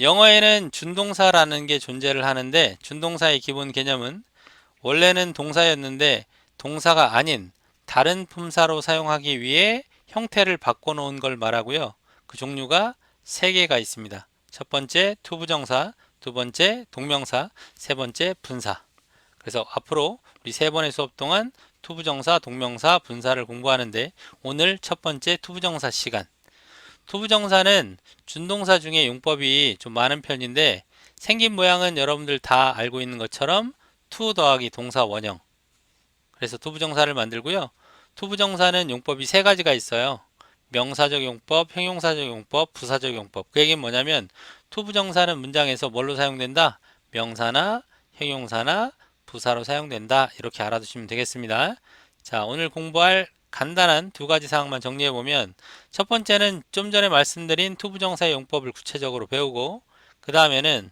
영어에는 준동사라는 게 존재를 하는데 준동사의 기본 개념은 원래는 동사였는데 동사가 아닌 다른 품사로 사용하기 위해 형태를 바꿔놓은 걸 말하고요. 그 종류가 세 개가 있습니다. 첫 번째 투부정사, 두 번째 동명사, 세 번째 분사. 그래서 앞으로 우리 세 번의 수업 동안 투부정사, 동명사, 분사를 공부하는데 오늘 첫 번째 투부정사 시간. 투부정사는 준동사 중에 용법이 좀 많은 편인데 생긴 모양은 여러분들 다 알고 있는 것처럼 투 더하기 동사 원형. 그래서 투부정사를 만들고요. 투부정사는 용법이 세 가지가 있어요. 명사적 용법, 형용사적 용법, 부사적 용법. 그 얘기는 뭐냐면 투부정사는 문장에서 뭘로 사용된다? 명사나 형용사나 부사로 사용된다. 이렇게 알아두시면 되겠습니다. 자, 오늘 공부할 간단한 두 가지 사항만 정리해 보면 첫 번째는 좀 전에 말씀드린 투부정사의 용법을 구체적으로 배우고 그 다음에는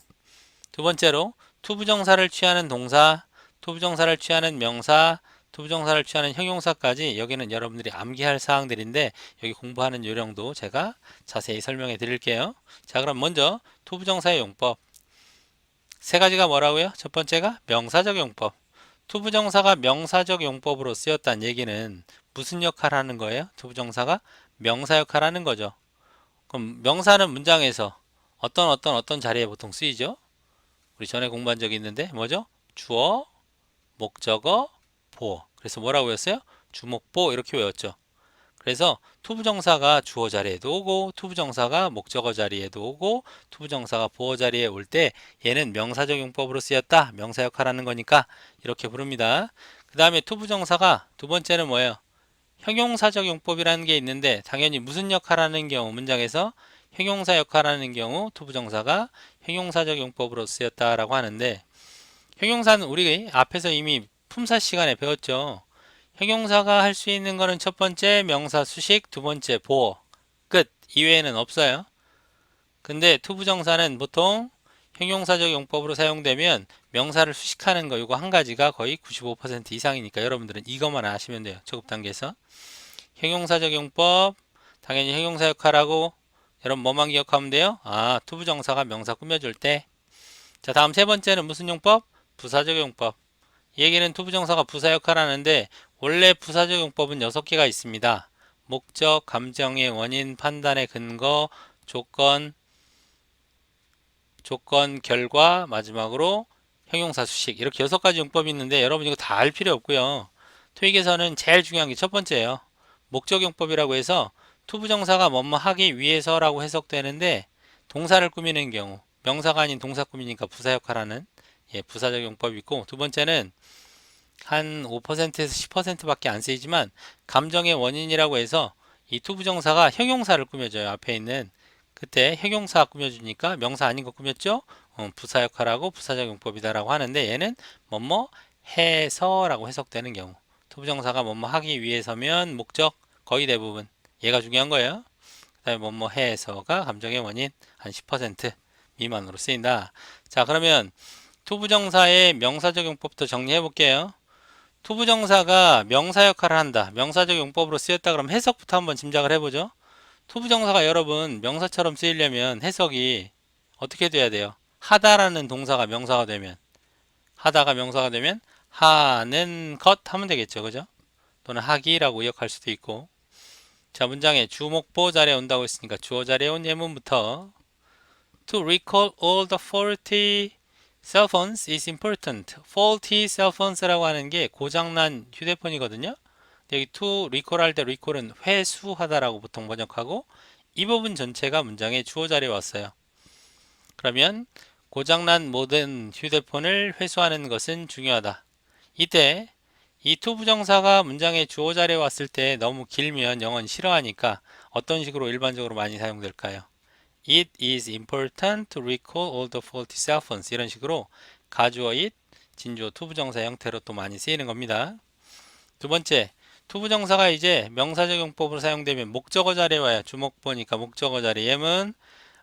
두 번째로 투부정사를 취하는 동사, 투부정사를 취하는 명사, 투부정사를 취하는 형용사까지 여기는 여러분들이 암기할 사항들인데 여기 공부하는 요령도 제가 자세히 설명해 드릴게요. 자, 그럼 먼저 투부정사의 용법. 세 가지가 뭐라고요? 첫 번째가 명사적 용법. 투부정사가 명사적 용법으로 쓰였다는 얘기는 무슨 역할을 하는 거예요? 투부정사가 명사 역할을 하는 거죠. 그럼 명사는 문장에서 어떤 어떤 어떤 자리에 보통 쓰이죠? 우리 전에 공부한 적이 있는데 뭐죠? 주어, 목적어, 보어. 그래서 뭐라고 했어요? 주목보 이렇게 외웠죠. 그래서 투부정사가 주어 자리에도 오고 투부정사가 목적어 자리에도 오고 투부정사가 보어 자리에 올 때 얘는 명사적 용법으로 쓰였다. 명사 역할을 하는 거니까 이렇게 부릅니다. 그 다음에 투부정사가 두 번째는 뭐예요? 형용사적 용법이라는 게 있는데 당연히 무슨 역할을 하는 경우 문장에서 형용사 역할을 하는 경우 투부정사가 형용사적 용법으로 쓰였다라고 하는데 형용사는 우리 앞에서 이미 품사 시간에 배웠죠. 형용사가 할 수 있는 거는 첫 번째 명사 수식, 두 번째 보어. 끝. 이외에는 없어요. 근데 투부정사는 보통 형용사적 용법으로 사용되면 명사를 수식하는 거 이거 한 가지가 거의 95% 이상이니까 여러분들은 이것만 아시면 돼요. 초급 단계에서. 형용사적 용법 당연히 형용사 역할하고 여러분 뭐만 기억하면 돼요? 아, 투부정사가 명사 꾸며줄 때. 자, 다음 세 번째는 무슨 용법? 부사적 용법. 이 얘기는 투부정사가 부사 역할을 하는데 원래 부사적 용법은 6개가 있습니다. 목적, 감정의 원인, 판단의 근거, 조건, 조건, 결과, 마지막으로 형용사 수식 이렇게 여섯 가지 용법이 있는데 여러분 이거 다 알 필요 없고요. 토익에서는 제일 중요한 게 첫 번째예요. 목적 용법이라고 해서 투부정사가 뭐뭐 하기 위해서라고 해석되는데 동사를 꾸미는 경우 명사가 아닌 동사 꾸미니까 부사 역할하는 예, 부사적 용법이 있고 두 번째는 한 5%에서 10%밖에 안 쓰이지만 감정의 원인이라고 해서 이 투부정사가 형용사를 꾸며줘요. 앞에 있는 그때 형용사 꾸며주니까 명사 아닌 거 꾸몄죠? 어, 부사 역할하고 부사적 용법이다라고 하는데 얘는 뭐뭐 해서라고 해석되는 경우 투부정사가 뭐뭐 하기 위해서면 목적 거의 대부분 얘가 중요한 거예요. 그 다음에 뭐뭐 해서가 감정의 원인 한 10% 미만으로 쓰인다. 자 그러면 투부정사의 명사적 용법부터 정리해 볼게요. 투부정사가 명사 역할을 한다. 명사적 용법으로 쓰였다 그럼 해석부터 한번 짐작을 해보죠. 투부정사가 여러분 명사처럼 쓰이려면 해석이 어떻게 돼야 돼요? 하다라는 동사가 명사가 되면 하다가 명사가 되면 하는 것 하면 되겠죠. 그죠? 또는 하기라고 기억할 수도 있고 자 문장에 주목보 자리에 온다고 했으니까 주어 자리에 온 예문부터 To recall all the faulty cell phones is important. faulty cell phones라고 하는 게 고장난 휴대폰이거든요. 여기 to recall 할 때 recall은 회수하다라고 보통 번역하고 이 부분 전체가 문장의 주어 자리에 왔어요. 그러면 고장난 모든 휴대폰을 회수하는 것은 중요하다. 이때 이 to 부정사가 문장의 주어 자리에 왔을 때 너무 길면 영어는 싫어하니까 어떤 식으로 일반적으로 많이 사용될까요? It is important to recall all the faulty cell phones. 이런 식으로 가주어 it, 진주어 투부정사 형태로 또 많이 쓰이는 겁니다. 두 번째, 투부정사가 이제 명사적 용법으로 사용되면 목적어 자리에 와요. 주목 보니까 목적어 자리 예문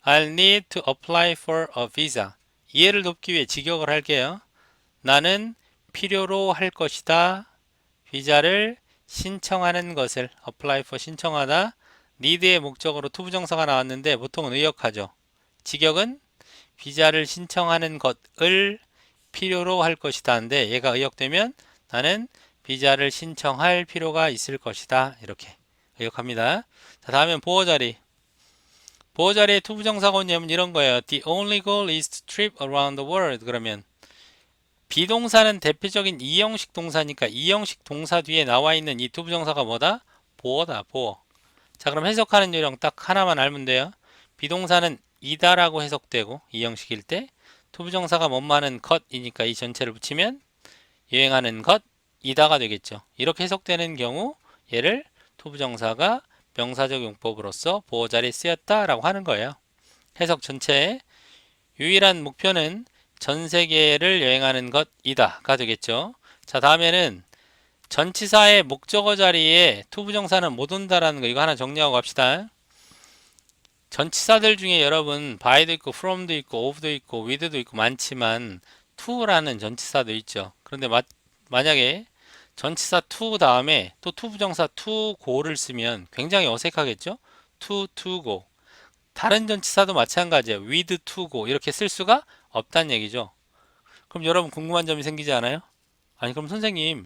I'll need to apply for a visa. 이해를 돕기 위해 직역을 할게요. 나는 필요로 할 것이다. 비자를 신청하는 것을 apply for 신청하다. Need의 목적으로 투부정사가 나왔는데 보통은 의역하죠. 직역은 비자를 신청하는 것을 필요로 할 것이다인데 얘가 의역되면 나는 비자를 신청할 필요가 있을 것이다. 이렇게 의역합니다. 자, 다음엔 보호 자리. 보호 자리의 투부정사가 온 예문 이런 거예요. The only goal is to trip around the world. 그러면 비동사는 대표적인 이형식 동사니까 이형식 동사 뒤에 나와 있는 이 투부정사가 뭐다? 보어다, 보어. 자, 그럼 해석하는 요령 딱 하나만 알면 돼요. 비동사는 이다라고 해석되고 이 형식일 때 투부정사가 뭐뭐하는 것이니까 이 전체를 붙이면 유행하는 것 이다가 되겠죠. 이렇게 해석되는 경우 얘를 투부정사가 명사적 용법으로서 보호 자리에 쓰였다라고 하는 거예요. 해석 전체의 유일한 목표는 전 세계를 여행하는 것이다가 되겠죠. 자, 다음에는 전치사의 목적어 자리에 투부정사는 못 온다라는 거 이거 하나 정리하고 갑시다. 전치사들 중에 여러분 by도 있고 from도 있고 of도 있고 with도 있고 많지만 to라는 전치사도 있죠. 그런데 마, 만약에 전치사 to 다음에 또 투부정사 to go를 쓰면 굉장히 어색하겠죠? to, to go. 다른 전치사도 마찬가지예요. with to go 이렇게 쓸 수가 없다는 얘기죠. 그럼 여러분 궁금한 점이 생기지 않아요? 아니 그럼 선생님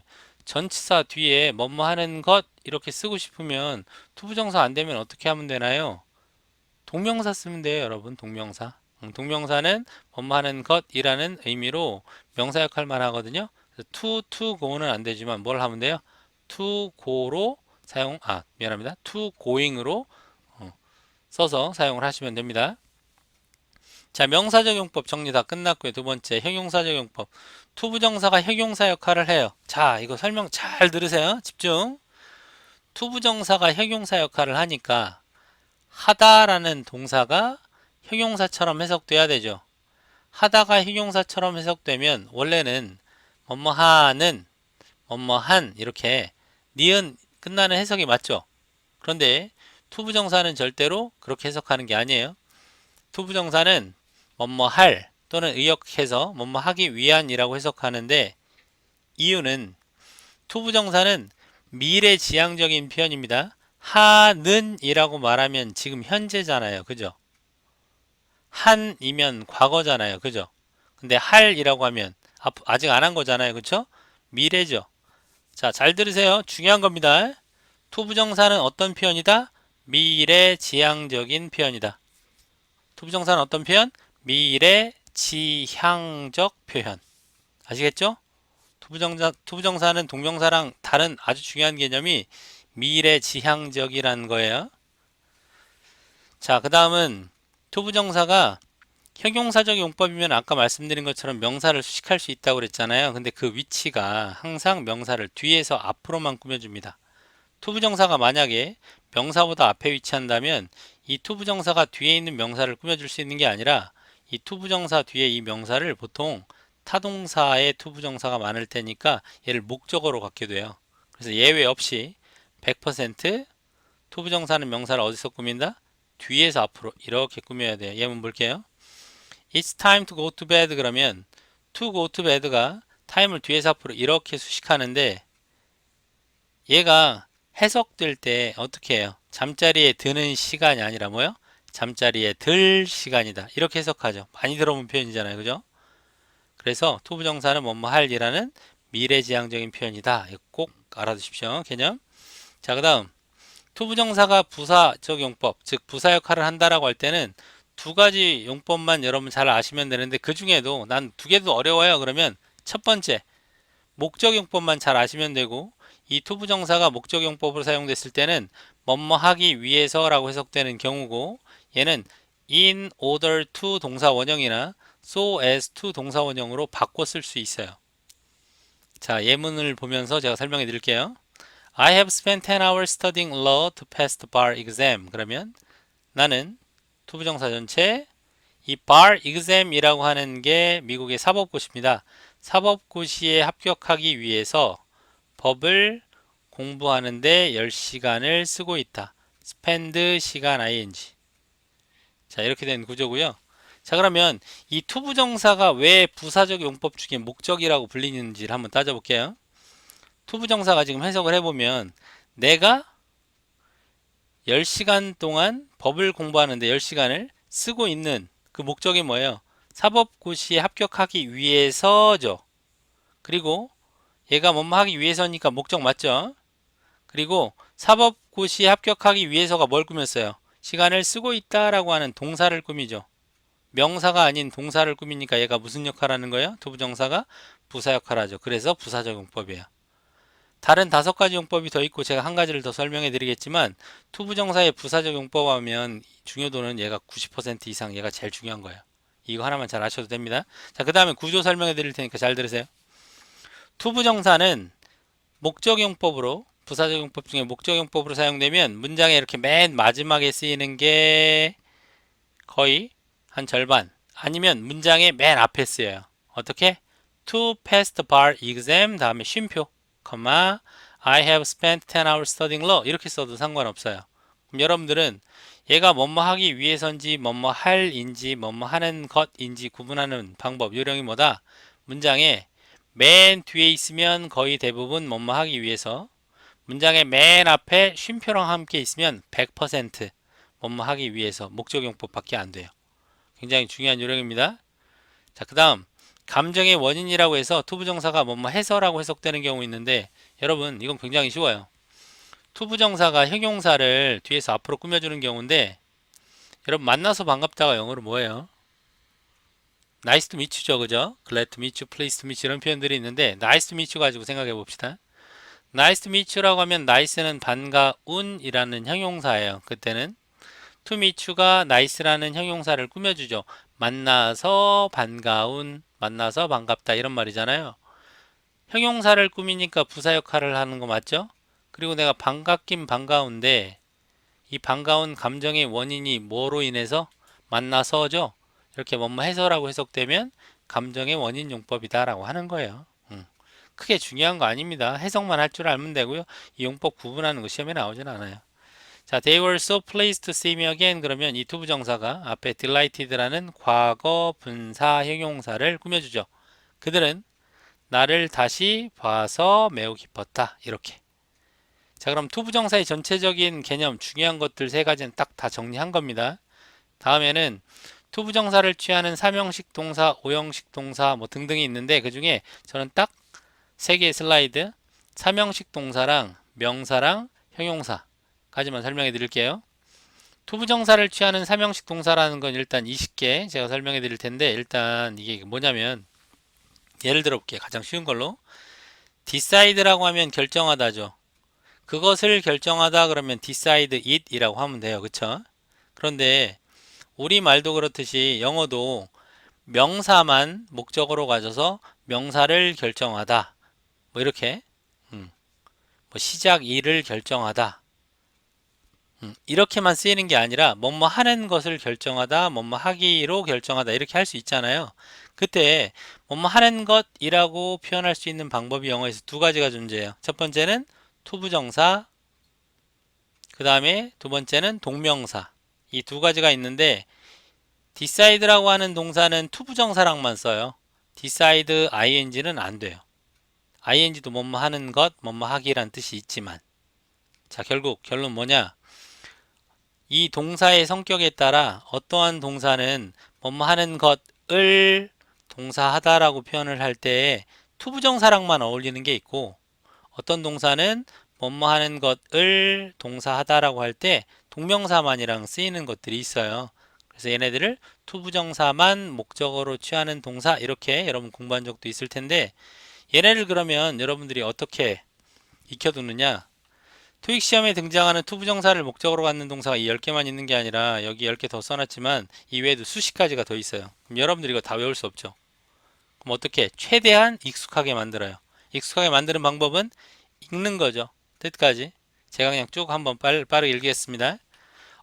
전치사 뒤에 뭐뭐 하는 것 이렇게 쓰고 싶으면 투부정사 안 되면 어떻게 하면 되나요? 동명사 쓰면 돼요, 여러분. 동명사. 음, 동명사는 뭐뭐 하는 것이라는 의미로 명사 역할만 하거든요. to, to go는 안 되지만 뭘 하면 돼요? to go로 사용, 아, 미안합니다. to going으로 어, 써서 사용을 하시면 됩니다. 자, 명사적 용법 정리 다 끝났고요. 두 번째, 형용사적 용법. 투부정사가 형용사 역할을 해요. 자, 이거 설명 잘 들으세요. 집중. 투부정사가 형용사 역할을 하니까 하다라는 동사가 형용사처럼 해석돼야 되죠. 하다가 형용사처럼 해석되면 원래는 뭐뭐 하는 뭐뭐 한 이렇게 니은 끝나는 해석이 맞죠. 그런데 투부정사는 절대로 그렇게 해석하는 게 아니에요. 투부정사는 뭐뭐 할 또는 의역해서 뭐뭐 하기 위한이라고 해석하는데 이유는 투부정사는 미래 지향적인 표현입니다. 하는이라고 말하면 지금 현재잖아요. 그죠? 한이면 과거잖아요. 그죠? 근데 할이라고 하면 아직 안 한 거잖아요. 그쵸? 미래죠. 자, 잘 들으세요. 중요한 겁니다. 투부정사는 어떤 표현이다? 미래 지향적인 표현이다. 투부정사는 어떤 표현? 미래 지향적 표현. 아시겠죠? 투부정사, 투부정사는 동명사랑 다른 아주 중요한 개념이 미래 지향적이라는 거예요. 자, 그 다음은 투부정사가 형용사적 용법이면 아까 말씀드린 것처럼 명사를 수식할 수 있다고 그랬잖아요. 근데 그 위치가 항상 명사를 뒤에서 앞으로만 꾸며줍니다. 투부정사가 만약에 명사보다 앞에 위치한다면 이 투부정사가 뒤에 있는 명사를 꾸며줄 수 있는 게 아니라 이 투부정사 뒤에 이 명사를 보통 타동사의 투부정사가 많을 테니까 얘를 목적어로 갖게 돼요. 그래서 예외 없이 100% 투부정사는 명사를 어디서 꾸민다? 뒤에서 앞으로 이렇게 꾸며야 돼요. 예문 볼게요. It's time to go to bed 그러면 to go to bed가 타임을 뒤에서 앞으로 이렇게 수식하는데 얘가 해석될 때 어떻게 해요? 잠자리에 드는 시간이 아니라 뭐요? 잠자리에 들 시간이다. 이렇게 해석하죠. 많이 들어본 표현이잖아요. 그죠? 그래서 투부정사는 뭐뭐 할이라는 미래지향적인 표현이다. 꼭 알아두십시오. 개념. 자, 그 다음. 투부정사가 부사 적 용법, 즉 부사 역할을 한다라고 할 때는 두 가지 용법만 여러분 잘 아시면 되는데 그 중에도 난 두 개도 어려워요. 그러면 첫 번째 목적 용법만 잘 아시면 되고 이 투부정사가 목적 용법으로 사용됐을 때는 뭐뭐 하기 위해서라고 해석되는 경우고 얘는 in order to 동사 원형이나 so as to 동사 원형으로 바꿔 쓸 수 있어요. 자, 예문을 보면서 제가 설명해 드릴게요. I have spent 10 hours studying law to pass the bar exam. 그러면 나는 투부정사 전체 이 bar exam이라고 하는 게 미국의 사법고시입니다. 사법고시에 합격하기 위해서 법을 공부하는데 10시간을 쓰고 있다. spend 시간 ing. 자, 이렇게 된 구조고요. 자, 그러면 이 투부정사가 왜 부사적 용법 중에 목적이라고 불리는지를 한번 따져볼게요. 투부정사가 지금 해석을 해보면 내가 10시간 동안 법을 공부하는데 10시간을 쓰고 있는 그 목적이 뭐예요? 사법고시에 합격하기 위해서죠. 그리고 얘가 뭐뭐 하기 위해서니까 목적 맞죠? 그리고 사법고시에 합격하기 위해서가 뭘 꾸몄어요? 시간을 쓰고 있다라고 하는 동사를 꾸미죠. 명사가 아닌 동사를 꾸미니까 얘가 무슨 역할을 하는 거예요? 투부정사가 부사 역할을 하죠. 그래서 부사적 용법이에요. 다른 다섯 가지 용법이 더 있고 제가 한 가지를 더 설명해 드리겠지만 투부정사의 부사적 용법 하면 중요도는 얘가 90% 이상 얘가 제일 중요한 거예요. 이거 하나만 잘 아셔도 됩니다. 자, 그 다음에 구조 설명해 드릴 테니까 잘 들으세요. 투부정사는 목적용법으로 부사적용법 중에 목적용법으로 사용되면 문장에 이렇게 맨 마지막에 쓰이는 게 거의 한 절반 아니면 문장의 맨 앞에 쓰여요. 어떻게? To pass the bar exam 다음에 쉼표, 컴마 I have spent 10 hours studying law 이렇게 써도 상관없어요. 그럼 여러분들은 얘가 뭐뭐 하기 위해서인지 뭐뭐 할인지 뭐뭐 하는 것인지 구분하는 방법 요령이 뭐다? 문장에 맨 뒤에 있으면 거의 대부분 뭐뭐 하기 위해서 문장의 맨 앞에 쉼표랑 함께 있으면 100% 뭐뭐 하기 위해서 목적용법밖에 안 돼요. 굉장히 중요한 요령입니다. 자, 그 다음 감정의 원인이라고 해서 투부정사가 뭐뭐 해서라고 해석되는 경우 있는데 여러분 이건 굉장히 쉬워요. 투부정사가 형용사를 뒤에서 앞으로 꾸며주는 경우인데 여러분 만나서 반갑다가 영어로 뭐예요? nice to meet you죠 그죠? glad to meet you, pleased to meet you 이런 표현들이 있는데 nice to meet you 가지고 생각해 봅시다. Nice to meet you라고 하면 nice는 반가운이라는 형용사예요. 그때는 to meet you가 nice라는 형용사를 꾸며주죠. 만나서 반가운, 만나서 반갑다 이런 말이잖아요. 형용사를 꾸미니까 부사 역할을 하는 거 맞죠? 그리고 내가 반갑긴 반가운데 이 반가운 감정의 원인이 뭐로 인해서 만나서죠. 이렇게 뭐뭐 해서라고 해석되면 감정의 원인 용법이다라고 하는 거예요. 음. 크게 중요한 거 아닙니다. 해석만 할 줄 알면 되고요. 이 용법 구분하는 거 시험에 나오진 않아요. 자, they were so pleased to see me again 그러면 이 투부 정사가 앞에 delighted라는 과거 분사 형용사를 꾸며주죠. 그들은 나를 다시 봐서 매우 기뻤다. 이렇게. 자, 그럼 투부 정사의 전체적인 개념, 중요한 것들 세 가지는 딱 다 정리한 겁니다. 다음에는 투부 정사를 취하는 사명식 동사, 오형식 동사 뭐 등등이 있는데 그 중에 저는 딱 세 개의 슬라이드 사명식 동사랑 명사랑 형용사까지만 설명해 드릴게요. 투부정사를 취하는 사명식 동사라는 건 일단 20개 제가 설명해 드릴 텐데 일단 이게 뭐냐면 예를 들어 볼게요. 가장 쉬운 걸로 decide라고 하면 결정하다죠. 그것을 결정하다 그러면 decide it 이라고 하면 돼요. 그쵸? 그런데 우리말도 그렇듯이 영어도 명사만 목적으로 가져서 명사를 결정하다. 뭐 이렇게 음, 뭐 시작 일을 결정하다. 음, 이렇게만 쓰이는 게 아니라 뭐뭐 하는 것을 결정하다, 뭐뭐 하기로 결정하다 이렇게 할 수 있잖아요. 그때 뭐뭐 하는 것이라고 표현할 수 있는 방법이 영어에서 두 가지가 존재해요. 첫 번째는 투부정사, 그 다음에 두 번째는 동명사. 이 두 가지가 있는데 decide라고 하는 동사는 투부정사랑만 써요. decide ing는 안 돼요. Ing도 뭐뭐 하는 것, 뭐뭐 하기란 뜻이 있지만 자 결국 결론 뭐냐? 이 동사의 성격에 따라 어떠한 동사는 뭐뭐 하는 것을 동사하다라고 표현을 할때 투부정사랑만 어울리는 게 있고 어떤 동사는 뭐뭐 하는 것을 동사하다라고 할 때 동명사만이랑 쓰이는 것들이 있어요. 그래서 얘네들을 투부정사만 목적으로 취하는 동사 이렇게 여러분 공부한 적도 있을 텐데 얘네를 그러면 여러분들이 어떻게 익혀두느냐 토익 시험에 등장하는 투부정사를 목적으로 갖는 동사가 이 10개만 있는 게 아니라 여기 10개 더 써놨지만 이외에도 수십 가지가 더 있어요. 그럼 여러분들이 이거 다 외울 수 없죠. 그럼 어떻게? 최대한 익숙하게 만들어요. 익숙하게 만드는 방법은 읽는 거죠. 뜻까지. 제가 그냥 쭉 한번 빠르, 빠르게 읽겠습니다.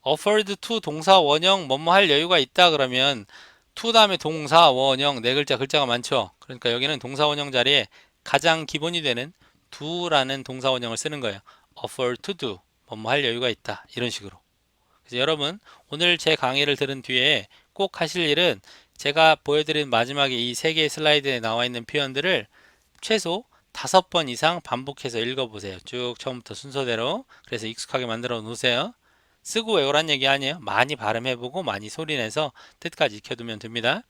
offered to 동사 원형 뭐뭐 할 여유가 있다 그러면 to 다음에 동사 원형 네 글자 글자가 많죠. 그러니까 여기는 동사 원형 자리에 가장 기본이 되는 do라는 동사 원형을 쓰는 거예요. offer to do 뭐뭐 할 여유가 있다 이런 식으로. 그래서 여러분 오늘 제 강의를 들은 뒤에 꼭 하실 일은 제가 보여드린 마지막에 이 세 개의 슬라이드에 나와 있는 표현들을 최소 다섯 번 이상 반복해서 읽어보세요. 쭉 처음부터 순서대로. 그래서 익숙하게 만들어 놓으세요. 쓰고 외우란 얘기 아니에요. 많이 발음해보고 많이 소리내서 뜻까지 익혀두면 됩니다.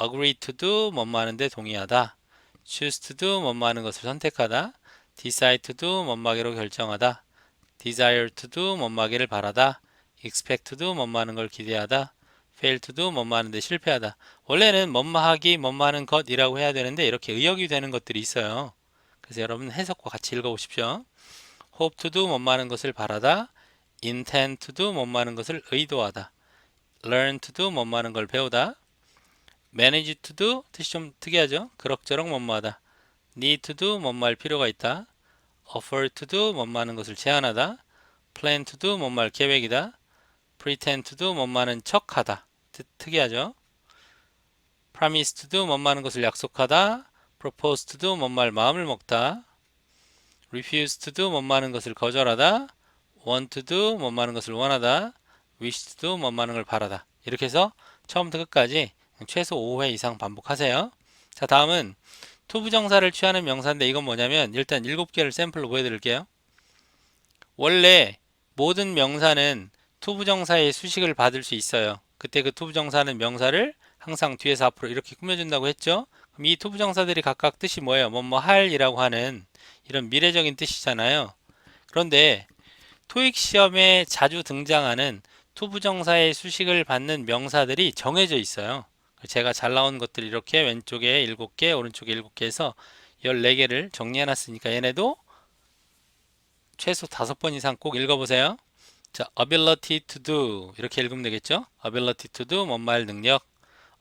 agree to do 뭐뭐 하는데 동의하다. choose to do 뭐뭐 하는 것을 선택하다. decide to do 뭐뭐 하기로 결정하다. desire to do 뭐뭐 하기를 바라다. expect to do 뭐뭐 하는 걸 기대하다. fail to do 뭐뭐 하는데 실패하다. 원래는 뭐뭐 하기 뭐뭐 하는 것이라고 해야 되는데 이렇게 의역이 되는 것들이 있어요. 그래서 여러분 해석과 같이 읽어보십시오. hope to do 뭐뭐 하는 것을 바라다. Intend to do 하는 것을 의도하다. learn to do 하는 걸 배우다. manage to do 뜻이 좀 특이하죠. 그럭저럭 하다. need to do 할 필요가 있다. offer to do 하는 것을 제안하다. plan to do 할 계획이다. pretend to do 하는 척하다. 특- 특이하죠. promise to do 하는 것을 약속하다. propose to do 할 마음을 먹다. refuse to do 뭐뭐 하는 것을 거절하다. Want to do 뭐뭐 하는 것을 원하다. wish to do 뭐뭐 하는 걸 바라다. 이렇게 해서 처음부터 끝까지 최소 5회 이상 반복하세요. 자, 다음은 투부정사를 취하는 명사인데 이건 뭐냐면 일단 7개를 샘플로 보여드릴게요. 원래 모든 명사는 투부정사의 수식을 받을 수 있어요. 그때 그 투부정사는 명사를 항상 뒤에서 앞으로 이렇게 꾸며준다고 했죠. 그럼 이 투부정사들이 각각 뜻이 뭐예요? 뭐뭐 할이라고 하는 이런 미래적인 뜻이잖아요. 그런데 토익 시험에 자주 등장하는 투부정사의 수식을 받는 명사들이 정해져 있어요. 제가 잘 나온 것들 이렇게 왼쪽에 7개, 오른쪽에 7개 해서 14개를 정리해 놨으니까 얘네도 최소 5번 이상 꼭 읽어보세요. 자, ability to do 이렇게 읽으면 되겠죠? ability to do 뭐뭐할 능력,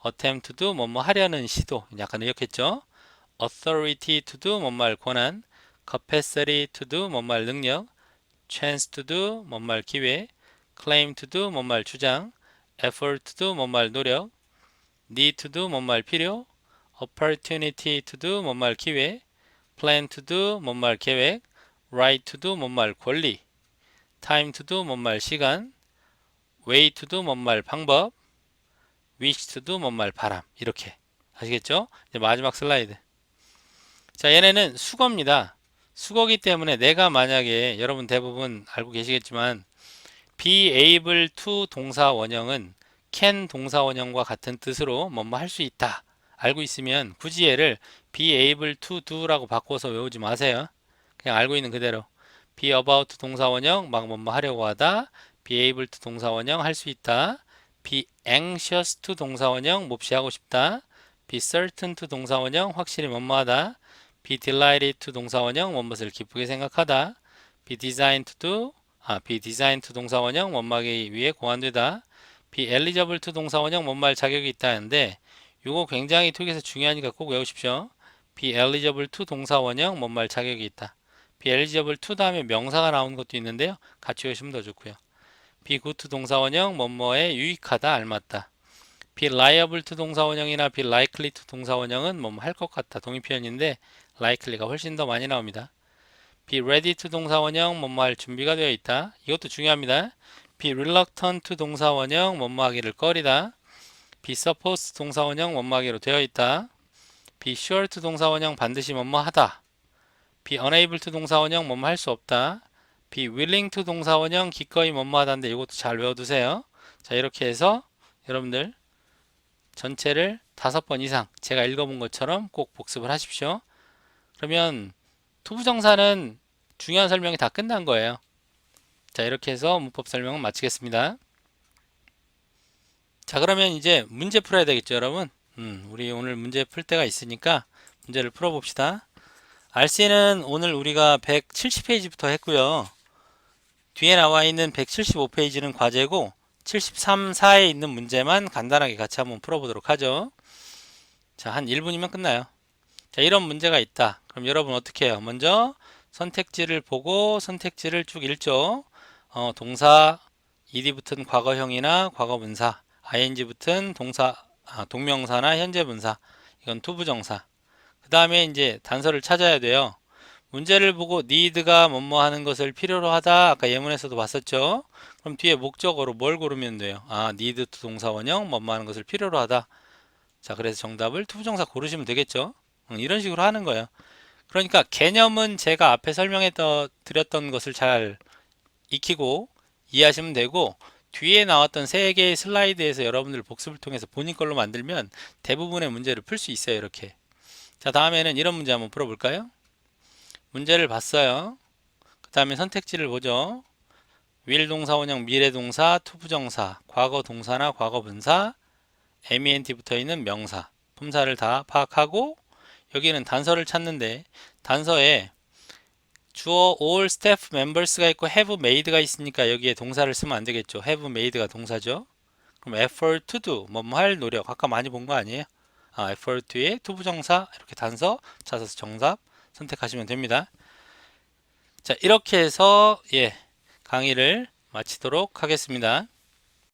attempt to do 뭐뭐 하려는 시도 약간 의역했죠? authority to do 뭐뭐할 권한, capacity to do 뭐뭐할 능력, chance to do 뭐뭐할 기회, claim to do 뭐뭐할 주장, effort to do 뭐뭐할 노력, need to do 뭐뭐할 필요, opportunity to do 뭐뭐할 기회, plan to do 뭐뭐할 계획, right to do 뭐뭐할 권리, time to do 뭐뭐할 시간, way to do 뭐뭐할 방법, wish to do 뭐뭐할 바람 이렇게 아시겠죠? 이제 마지막 슬라이드. 자, 얘네는 수거입니다. 수거기 때문에 내가 만약에 여러분 대부분 알고 계시겠지만 be able to 동사 원형은 can 동사 원형과 같은 뜻으로 뭐뭐 할 수 있다. 알고 있으면 굳이 얘를 be able to do라고 바꿔서 외우지 마세요. 그냥 알고 있는 그대로 be about 동사 원형 막 뭐뭐 하려고 하다. be able to 동사 원형 할 수 있다. be anxious to 동사 원형 몹시 하고 싶다. be certain to 동사 원형 확실히 뭐뭐 하다. Be delighted to 동사 원형 무엇을 기쁘게 생각하다. be designed to 아, be designed to 동사 원형 원막에 위해 고안되다. be eligible to 동사 원형 원말 자격이 있다 하는데 이거 굉장히 토익에서 중요하니까 꼭 외우십시오. be eligible to 동사 원형 원말 자격이 있다. be eligible to 다음에 명사가 나오는 것도 있는데요. 같이 외우시면 더 좋고요. be good to 동사 원형 뭐뭐에 유익하다 알맞다. be liable to 동사 원형이나 be likely to 동사 원형은 뭐뭐 할것 같다 동의 표현인데 likely가 훨씬 더 많이 나옵니다. be ready to 동사 원형 뭐뭐 할 준비가 되어 있다. 이것도 중요합니다. be reluctant to 동사 원형 뭐뭐 하기를 꺼리다. be supposed 동사 원형 뭐뭐 하기로 되어 있다. be sure to 동사 원형 반드시 뭐뭐 하다. be unable to 동사 원형 뭐뭐 할 수 없다. be willing to 동사 원형 기꺼이 뭐뭐 하다인데 이것도 잘 외워두세요. 자 이렇게 해서 여러분들 전체를 다섯 번 이상 제가 읽어본 것처럼 꼭 복습을 하십시오. 그러면 투부정사는 중요한 설명이 다 끝난 거예요. 자, 이렇게 해서 문법 설명은 마치겠습니다. 자, 그러면 이제 문제 풀어야 되겠죠, 여러분? 음, 우리 오늘 문제 풀 때가 있으니까 문제를 풀어 봅시다. RC는 오늘 우리가 170페이지부터 했고요. 뒤에 나와 있는 175페이지는 과제고 73, 4에 있는 문제만 간단하게 같이 한번 풀어보도록 하죠. 자, 한 1분이면 끝나요. 자, 이런 문제가 있다. 그럼 여러분 어떻게 해요? 먼저 선택지를 보고 선택지를 쭉 읽죠. 어, 동사 ed 붙은 과거형이나 과거분사, ing 붙은 동사 아, 동명사나 현재분사. 이건 투부정사. 그 다음에 이제 단서를 찾아야 돼요. 문제를 보고 need가 뭐뭐 하는 것을 필요로 하다. 아까 예문에서도 봤었죠. 그럼 뒤에 목적어로 뭘 고르면 돼요? 아, need to 동사 원형 뭐뭐 하는 것을 필요로 하다. 자, 그래서 정답을 투부정사 고르시면 되겠죠. 응, 이런 식으로 하는 거예요. 그러니까 개념은 제가 앞에 설명해 드렸던 것을 잘 익히고 이해하시면 되고 뒤에 나왔던 세 개의 슬라이드에서 여러분들 복습을 통해서 본인 걸로 만들면 대부분의 문제를 풀 수 있어요. 이렇게. 자, 다음에는 이런 문제 한번 풀어볼까요? 문제를 봤어요. 그 다음에 선택지를 보죠. will 동사 원형 미래 동사 투부정사 과거 동사나 과거 분사 ment 붙어 있는 명사 품사를 다 파악하고 여기는 단서를 찾는데 단서에 주어 all staff members가 있고 have made가 있으니까 여기에 동사를 쓰면 안 되겠죠. have made가 동사죠. 그럼 effort to do 뭐뭐 할 노력 아까 많이 본 거 아니에요? 아, effort에 투부정사 이렇게 단서 찾아서 정답 선택하시면 됩니다. 자, 이렇게 해서 예, 강의를 마치도록 하겠습니다.